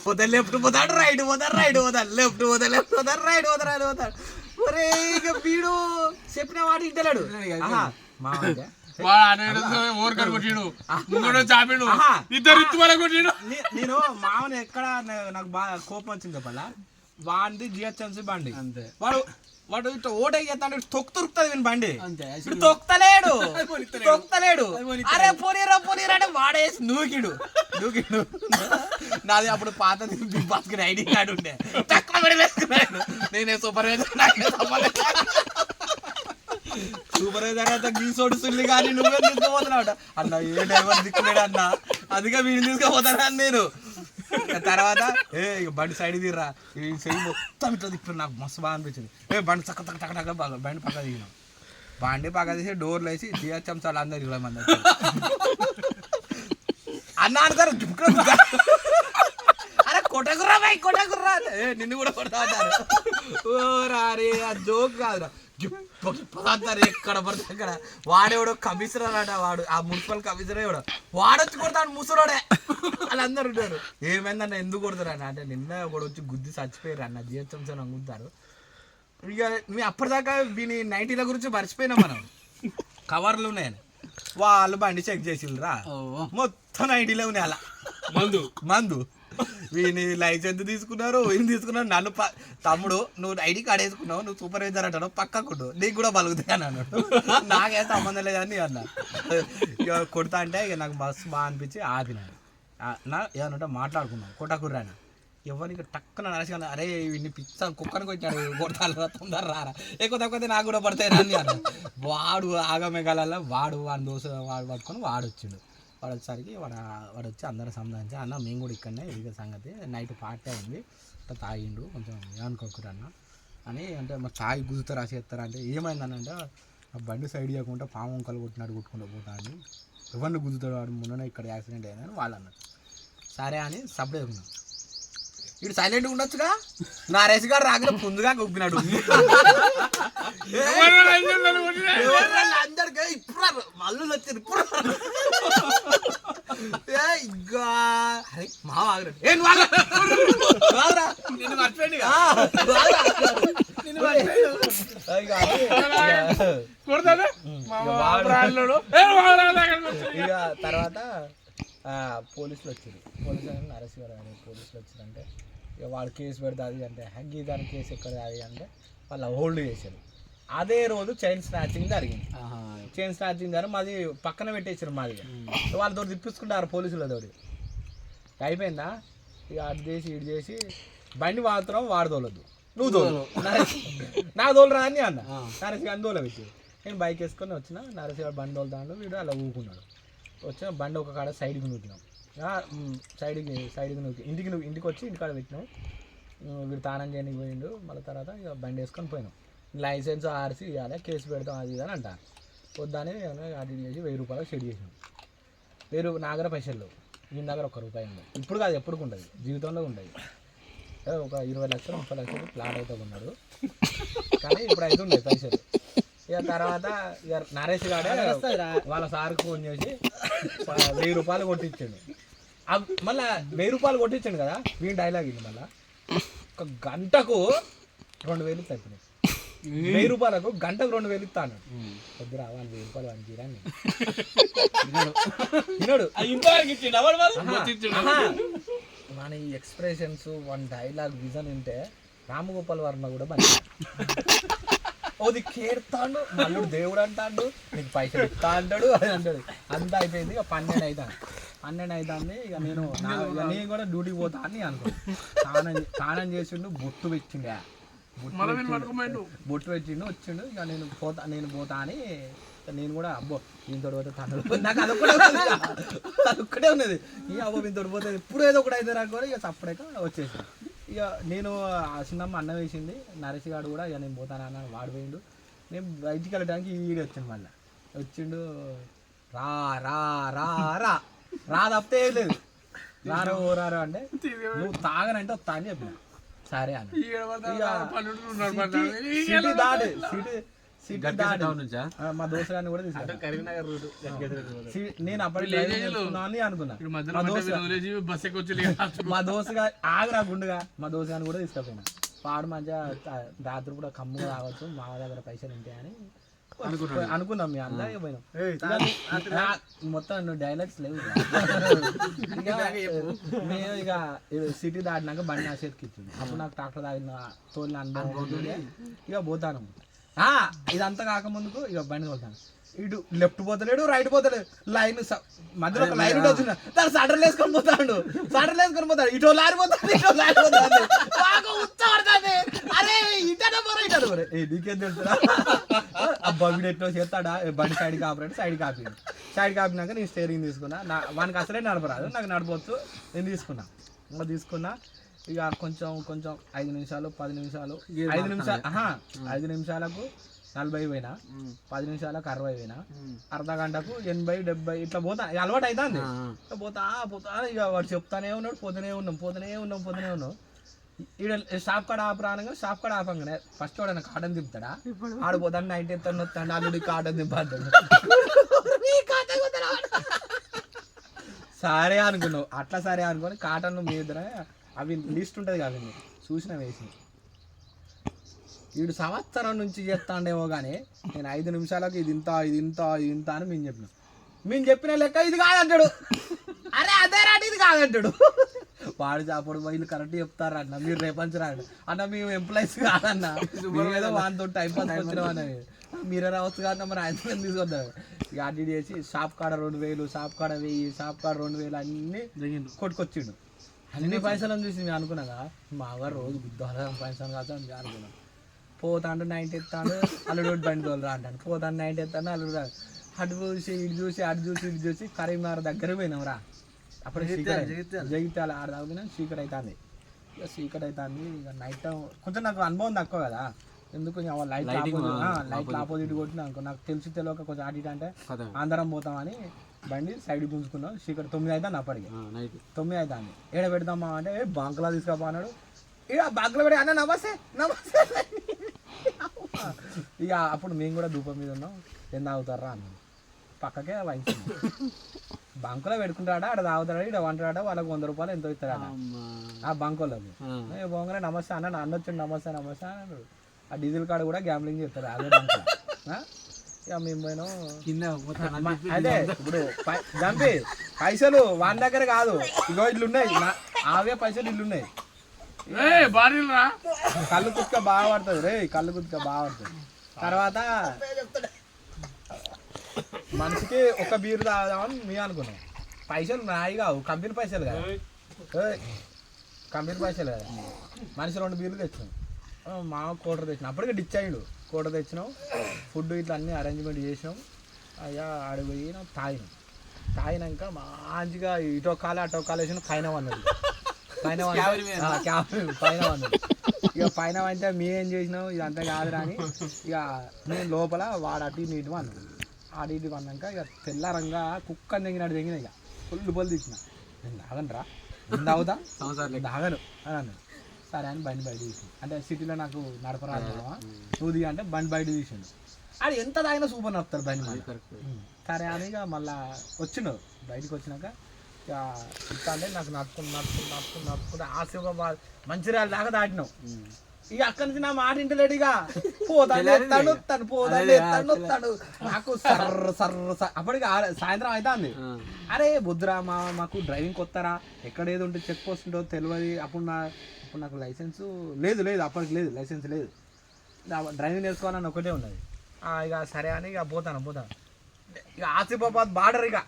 పోతే లెఫ్ట్ పోతాడు రైట్ పోతాడు రైట్ పోతాడు లెఫ్ట్ పోతే లెఫ్ట్ పోతాడు రైట్ పోతాడు రైట్ పోతాడు. ఒరే ఇక వీడు చెప్పిన ఇంటలేడు వాడే. నే- నేను మామని ఎక్కడ నాకు బాగా కోపం వచ్చింది చెప్పాలా? వాడిది జిహెచ్ఎంసీ బండి. అంతే. వాడు వాడు ఇట్లా ఓటే చేస్తాడు తొక్కు తొరుకుతుంది వీని బండి. అంతే. వీడు తొక్తలేడు. అరే పోనీరా పోనీరా అంటే వాడేసి నూకిడు. నూకిడు. నాది అప్పుడు పాతది బిగ్ బాస్కి ఐడి కార్డు ఉండే. తక్కువ పడి వేసుకున్నాడు. నేనే సూపర్వైజర్. సూపర్వైజర్ అయితే గీసోడు సుల్లి కానీ నువ్వే తీసుకుపోతున్నావు అన్న ఏ డ్రైవర్ దిక్కులేడు అన్న. అందుకే వీడిని తీసుకుపోతాను నేను. తర్వాత ఏ ఇక బండి సైడ్ తీరా ఈ సైడ్ మొత్తం ఇట్లా తిప్పారు నాకు మస్తు బాగా అనిపించింది. ఏ బండి చక్క తక్క తక్క తక్క బాగా బండి పక్క దిగినాం. బండి పక్క తీసి డోర్లు వేసి జిహెచ్ఎం చాలా అందరు ఇరవై మంది వచ్చారు. అన్న అంటారు అరే కొట్టకుర్రా బాయ్ కొట్టకుర్రా నిన్ను కూడా కొడతా ఓ రారే ఆ జోక్ కాదురా. అంటారు ఎక్కడ పడితే అక్కడ. వాడేవాడు కమిషనర్ అట వాడు ఆ మున్సిపల్ కమిషనర్ ఎవడు వాడొచ్చి కొడతాడు ముసలోడే. వాళ్ళందరూ ఉంటారు. ఏమైందన్న ఎందుకు కొడతారు అన్న అంటే నిన్న ఒకడు వచ్చి గుద్ది చచ్చిపోయారు అన్న జిహెచ్ఎంసీ నమ్ముతారు ఇక మీ అప్పటిదాకా వీని నైటీల గురించి మర్చిపోయినా మనం. కవర్లు ఉన్నాయని. వాళ్ళు బండి చెక్ చేసిండ్రా. మొత్తం నైటీలో ఉన్నాయి అలా. మందు. మందు. వీని లైసెన్స్ తీసుకున్నారు? వీని తీసుకున్నారు? నన్ను తమ్ముడు నువ్వు ఐడి కార్డ్ వేసుకున్నావు నువ్వు సూపర్వైజర్ అంటాను పక్కకుండు నీకు కూడా బలుగుతాయి అని అన్నాడు. నాకేం సంబంధం లేదని అన్న. ఇక కొడతా అంటే ఇక నాకు మస్తు బాగా అనిపించి ఆపినాను నా ఏమన్నా మాట్లాడుకున్నాం కొట్టకుర్రాను ఎవరికి టక్కున నరసి అరే వీడిని పిచ్చ కుక్కని కొట్టాడు కొడతాను తొందర రారా ఎక్కువ తక్కువ నాకు కూడా పడతాయి అని అన్న. వాడు ఆగమేఘాలలో వాడు వాడి దోశ వాడు పట్టుకొని వాడు వచ్చిండు. వాడు వచ్చేసరికి వాడు వాడు వచ్చి అందరూ సంబంధించి అన్న మేము కూడా ఇక్కడనే ఇది సంగతి నైట్ పార్టీ అయింది అట్లా తాగిండు కొంచెం ఏమనుకోకుండా అన్న. అని అంటే మరి తాగి గుజుతారా చేస్తారా? అంటే ఏమైందని అంటే ఆ బండి సైడ్ చేయకుండా పాము వంకలు కొట్టినాడు కొట్టుకుంటూ పోతా అని ఎవరిని గుద్దుతాడు వాడు మొన్ననే ఇక్కడ యాక్సిడెంట్ అయిందని వాళ్ళు అన్నారు. సరే అని సపరేట్ ఉన్నాం ఇటు సైలెంట్ ఉండొచ్చుగా? నా రేసి గారు రాకుండా ముందుగా గుప్పినాడు అందరికీ ఇప్పుడు వచ్చారు ఇప్పుడు ఇంకా. అరే మా ఏ. నిన్ను వాడు- తర్వాత పోలీసులు వచ్చారు. పోలీసులు అంటే నరసి గారు అని పోలీసులు వచ్చారంటే ఇక వాడు కేసు పెడితే అది అంటే హగ్గి దాని కేసు ఎక్కడ అది అంటే వాళ్ళు హోల్డ్ చేశారు. అదే రోజు చైన్ స్నాచింగ్ జరిగింది. చైన్ స్నాచింగ్ జరిగి మాది పక్కన పెట్టేసారు మాది. వాళ్ళతో తిప్పించుకుంటారు పోలీసులతోటి. అయిపోయిందా? ఇక అటు చేసి ఇటు చేసి బండి మాత్రం వాడు తోలొద్దు. నువ్వు తోలు. నాకు తోలరా అని అన్న. నరసి గారిని తోల పెట్టి నేను బైక్ వేసుకొని వచ్చిన నరసి గారు బండి తోలుతాడు వీడు అలా ఊకున్నాడు వచ్చిన బండి ఒక కాడ సైడ్కి నూకినాం. సైడ్కి సైడ్కి నూకి ఇంటికి నువ్వు ఇంటికి వచ్చి ఇంటికాడ పెట్టినాం. ఉమ్, వీడు తానం చేయడానికి పోయిండు. మళ్ళీ తర్వాత ఇక బండి వేసుకొని పోయినాం. లైసెన్స్ ఆర్సి ఇవ్వాలి కేసు పెడతాం అది ఇది అని అంటారు. వద్దని అటు ఇటు చేసి వెయ్యి రూపాయలు షెడ్ చేసినాం. వెయ్యి రూపాయలు నా దగ్గర పైసలు లేవు. ఈయన దగ్గర ఒక్క రూపాయి ఉంది ఇప్పుడు కాదు ఎప్పుడు ఉండదు. జీవితంలో ఉండదు. ఏ, ఒక ఇరవై లక్షలు ముప్పై లక్షలు ప్లాట్ అయితే ఉన్నాడు కానీ ఇప్పుడు అయితే ఉండదు పైసలు. ఇక తర్వాత ఇక నరేష్ గాడే వాళ్ళ సార్కి ఫోన్ చేసి వెయ్యి రూపాయలు కొట్టించాడు. మళ్ళా వెయ్యి రూపాయలు కొట్టించాడు కదా వీని డైలాగ్ ఇది మళ్ళా. ఒక గంటకు రెండు వేలు ఇప్పుడు. వెయ్యి రూపాయలకు గంటకు రెండు వేలు ఇస్తాను వద్దురా వాని వెయ్యి రూపాయలు అని. ఆహా. మన ఈ ఎక్స్ప్రెషన్స్ వన్ డైలాగ్ విజన్ ఉంటే రామగోపాల్ వర్మ కూడా మంచి ఓది కేడతాడు మళ్ళీ దేవుడు అంటాడు నీకు పైసలు ఇస్తా అంటాడు అది అంటాడు. అంతా అయిపోయింది ఇక పన్నెండు అవుతాను పన్నెండు అవుతుంది ఇక నేను ఇక నేను కూడా డ్యూటీకి పోతా అని అనుకో. స్నానం స్నానం చేసిండు బొట్టు పెట్టిండే. బొట్టు పెట్టిండు. బొట్టు పెట్టిండు వచ్చిండు. ఇక నేను పోతా నేను పోతా అని నేను కూడా అబ్బో దీంతో పోతే తనలు నాకు అదొక్కడే ఉన్నది అదొక్కడే ఉన్నది. ఈ అబ్బో దీంతో పోతే ఎప్పుడు ఏదో ఒకటి అయితే నాకు కూడా. ఇక సప్పుడేక వచ్చేసి ఇక నేను ఆ చిన్నమ్మ అన్నం వేసింది. నరేష్ గారు కూడా ఇక నేను పోతానన్న వాడు పోయిండు. నేను బయటికి వెళ్ళడానికి ఈడు వచ్చిండు మళ్ళీ. వచ్చిండు రా రా రా రా. రా తప్పితే ఏం లేదు. రారు ఓ రారు అంటే నువ్వు తాగనంటే వస్తా అని చెప్పిన. సరే ఇక సిటీ సిటీ దాటి సిటీ దాటి. మా దోస్తుగాన్ని కూడా నేను అప్పటికి అని అనుకున్నా. ఇక్కడ మధ్యలో మా మధ్య దోస్తు వచ్చి మా దోస్తుగా ఆగురా గుండుగా మా దోస్తుగాని కూడా తీసుకుపోయినా. పాడు మంచిగా తా- రాత్రి కూడా కమ్ముగా తాగొచ్చు మా దగ్గర పైసలు ఉంటాయని అనుకున్నాం మీ పోయినాం మొత్తం నువ్వు డైలాగ్స్ లేవు ఇక. మేము ఇక సిటీ దాటినాక బండి నా చేతికి ఇచ్చింది అప్పుడు నాకు ట్రాక్టర్ తాగిన తోలిన అనుభవం. ఇక పోతాను. ఆ, ఇదంతా కాకముందుకు ఇక బండి తోలుతాను. ఇటు లెఫ్ట్ పోతలేడు రైట్ పోతలేడు. లైన్ మధ్యలో ఒక లైన్ వచ్చిన దాని సడర్లు వేసుకొని పోతాడు. సడర్లు వేసుకొని పోతాడు. ఇటో లారి పోతాడు ఇటో లారి పోతాడు. బాగా నీకేం తెలుసురా వీడు ఎట్లా చేస్తాడా? బండి సైడ్ కాపరేట్ సైడ్ కాపీ సైడ్ కాపినాక నేను స్టేరింగ్ తీసుకున్నా. నా వానికి అసలే నడపరాదు నాకు నడపవచ్చు నేను తీసుకున్నా. ఇంకా తీసుకున్నా. ఇక కొంచెం కొంచెం ఐదు నిమిషాలు పది నిమిషాలు. ఐదు నిమిషాలు ఐదు నిమిషాలకు నలభై పోయినా. పది నిమిషాలకు అరవై పోయినా. అర్ధ గంటకు ఎనభై డెబ్బై ఇట్లా పోతా. అలవాటు అవుతుంది పోతా పోతా. ఇక వాడు చెప్తానే ఉన్నాడు పోతూనే ఉన్నాం పోతూనే ఉన్నాం పోతూనే ఉన్నాం. ఈడ షాప్ కాడ ఆపరానగా షాప్ కాడ ఆపంగానే ఫస్ట్ వాడు కాటన్ దింపుతాడా ఆడిపోతాడు నైన్టీ ఎత్తాను వస్తాడు అల్లుడి కాటన్ దింపాడు సరే అనుకున్నావు. అట్లా సరే అనుకొని కాటన్లు మీ ఇద్దర అవి లిస్ట్ ఉంటుంది కదా చూసిన వేసి వీడు సంవత్సరం నుంచి చేస్తాండేమో కానీ నేను ఐదు నిమిషాలకు ఇది ఇంత ఇది ఇంత ఇది ఇంత అని మేము చెప్పినాం. మేము చెప్పిన లెక్క ఇది కాదంటాడు. అరే అదే రాటి ఇది కాదంటాడు. వాడు అప్పుడు వీళ్ళు కరెక్ట్ చెప్తారు అన్న. మీరు రేపంచి రాడు. అన్న మేము ఎంప్లాయీస్ కాదన్న. ఏదో వానితో టైం పాస్ వచ్చినాం మీరే రావచ్చు కాదన్న మరి ఆయన తీసుకొద్దాం. ఇక ఇటు చేసి షాప్ కాడ రెండు వేలు షాప్ కాడ వెయ్యి షాప్ కాడ రెండు వేలు అన్నీ కొట్టుకొచ్చిండు. అన్ని పైసలను చూసి మేము అనుకున్నాగా మా వారు రోజు బుద్ధాలు పైసలు కాదు అని అనుకున్నాం. పోతాండు నైన్టీ ఎత్తాడు అల్లుడు బండి తోలరా అంటాను పోతాను నైన్టీ ఎత్తాను అల్లుడు. అటు చూసి ఇటు చూసి అటు చూసి ఇటు చూసి కరీంనగర్ దగ్గర పోయినాం రా. అప్పుడు జగిత్యాల ఆడ తాగుతున్నా చీకటి అవుతుంది ఇక చీకటి అవుతుంది ఇక నైట్ టైం కొంచెం నాకు అనుభవం తక్కువ కదా. ఎందుకు లైట్ లైట్ ఆపోజిట్ కొట్టినా అనుకో నాకు తెలిసి తెలియక కొంచెం ఇటు అంటే ఆంధ్రం పోతామని బండి సైడ్ గుంజుకున్నాం. చీకటి తొమ్మిది అవుతుంది అప్పటికి. తొమ్మిది అవుతుంది ఏడ పెడతామా అంటే "ఏ, బంకులో తీసుకుపో అన్నాడు. ఇక బంకులో పెడి అన్న నమస్తే నమస్తే. ఇక అప్పుడు మేము కూడా ధూపం మీద ఉన్నాం. ఏం తాగుతారా అన్నాం పక్కకే వాయించింది బంకులో పెట్టుకుంటాడా? ఆడ తాగుతాడా? ఇక్కడ వంటాడా వాళ్ళకి వంద రూపాయలు ఎంతో ఇస్తాడా? ఆ బంకులకు. పోగానే నమస్తే అన్న అన్న వచ్చిండు నమస్తే నమస్తే అన్నాడు. ఆ డీజిల్ కార్డు కూడా గ్యాంబ్లింగ్ చేస్తారు అదే బంకులో? ఇక మేము పోయినాం. అదే ఇప్పుడు పై- జంపి పైసలు వాని దగ్గర కాదు. ఇగో ఇల్లు ఉన్నాయి ఆవే పైసలు ఇల్లు ఉన్నాయి కళ్ళు కుక్క బాగా పడుతుంది. రే కళ్ళు కుక్క బాగా పడుతుంది. తర్వాత మనిషికి ఒక బీరు తాగుదామని మేము అనుకున్నాం. పైసలు నాయి కావు కంపెనీ పైసలు కదా. కంపెనీ పైసలు కదా. మనిషి రెండు బీర్లు తెచ్చినాం మా కోటర్ తెచ్చినాం. అప్పటికే డిచ్ అయ్యాడు. కోటర్ తెచ్చినాం. ఫుడ్ ఇట్లా అన్ని అరేంజ్మెంట్ చేసినాం. అయ్యా పోయినాం తాగినాం. తాగినాక మంచిగా ఇటో కాలు అటో కాలు వేసిన పైన అన్నది పైన పైన అన్నది ఇక పైన అంటే మేమేం చేసినాం? ఇదంతా కాదురా అని. ఇక మేము లోపల వాడు అటు ఇటు ఇటు అన్నాం ఆడు ఇటు అన్నాక ఇక తెల్లారంగా కుక్క తెగినాడు తెగిన ఇక. ఫుల్ బొల్ తీసిన. నేను తాగనరా. నేను తాగుతా. సంవత్సరాలు తాగను అని అన్నాడు. సరే అని బండి బయట తీసి అంటే సిటీలో నాకు నడపరాదు కదా నువ్వు దిగా అంటే బండి బయట తీసిండు. అది ఎంత తాగినా సూపర్ నడుపుతారు బండి. సరే అని ఇక మళ్ళా వచ్చిండు. బయటకు వచ్చినాక ఇక అంటే నాకు నడుపుకుని నడుపుకుని నడుపుకుని నడుపుకుని ఆసిఫాబాద్ మంచిర్యాల దాకా దాటినాం ఇక అక్కడి నుంచి నా మాట ఇంటలేడు ఇక. పోతాను ఎత్తాడు వస్తాడు పోతాడు ఎత్తాడు వస్తాడు నాకు సర్ర సర్ర అప్పటికి సాయంత్రం అవుతుంది అరే బుద్ధురా మా మాకు డ్రైవింగ్ కొత్తరా? ఎక్కడ ఏది ఉంటే చెక్ పోస్ట్ ఉంటుందో తెలియదు అప్పుడు నా అప్పుడు నాకు లైసెన్స్ లేదు లేదు అప్పటికి లేదు లైసెన్స్ లేదు. డ్రైవింగ్ నేర్చుకోవాలని ఒకటే ఉన్నది. ఇక సరే అని ఇక పోతాను పోతాను. ఇక ఆసిఫాబాద్ బార్డర్ ఇక.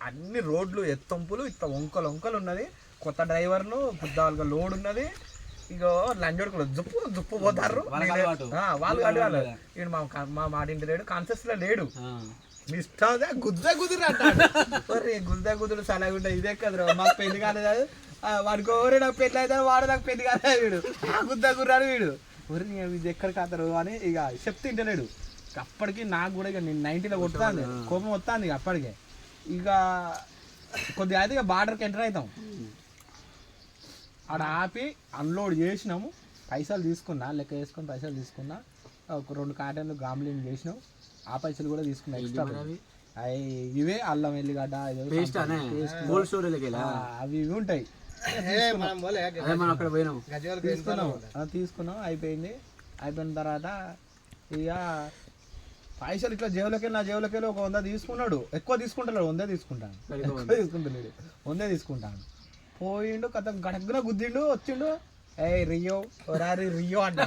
అన్ని రోడ్లు ఎత్తంపులు ఇట్లా వంకలు వంకలు ఉన్నది. కొత్త డ్రైవర్లు బుద్ధాలుగా లోడ్ ఉన్నది. ఇగో లంజోడుకులు జుప్పు జుప్పు పోతారు వాళ్ళు అడగాలి ఈయన మా మా మాట ఇంటి లేడు. కాన్సెప్ట్లో లేడు ఇష్టం గుద్ద కుదురు అంటాడు గుద్ద కుదురు సలహా ఉంటాయి ఇదే కదరా మాకు పెళ్ళి కాలేదు వాడికి ఓరే నాకు పెళ్ళి అయితే వాడు నాకు పెళ్ళి కాలేదు వీడు. ఆ గుద్ద కుర్రాడు వీడు. ఒరే ఇది ఎక్కడ కాతారు అని ఇక చెప్తే తింటలేడు అప్పటికి నాకు కూడా ఇక నేను నైన్టీలో కొడుతుంది కోపం వస్తుంది ఇక అప్పటికే. ఇక కొద్దిగా అయితే ఇక బార్డర్కి ఎంటర్ అవుతాం. ఆడ ఆపి అన్లోడ్ చేసినాము. పైసలు తీసుకున్నా లెక్క వేసుకొని పైసలు తీసుకున్నా ఒక రెండు కాటన్లు గామ్లింగ్ చేసినావు ఆ పైసలు కూడా తీసుకున్నా ఎక్స్ట్రా అవి? ఇవే అల్లం ఎల్లిగడ్డ అవి ఇవి ఉంటాయి. తీసుకున్నాం. అయిపోయింది. అయిపోయిన తర్వాత ఇక పైసలు ఇట్లా జేబులోకి వెళ్ళి నా జేబులోకి వెళ్ళి ఒక వంద తీసుకున్నాడు. ఎక్కువ తీసుకుంటాడు వందే తీసుకుంటాను ఎక్కువ తీసుకుంటున్నాడు వందే తీసుకుంటాను పోయిండు కథ గడగ్గున గుద్దిండు వచ్చిండు. ఏ రియో ఒరారి రియో ఒరారి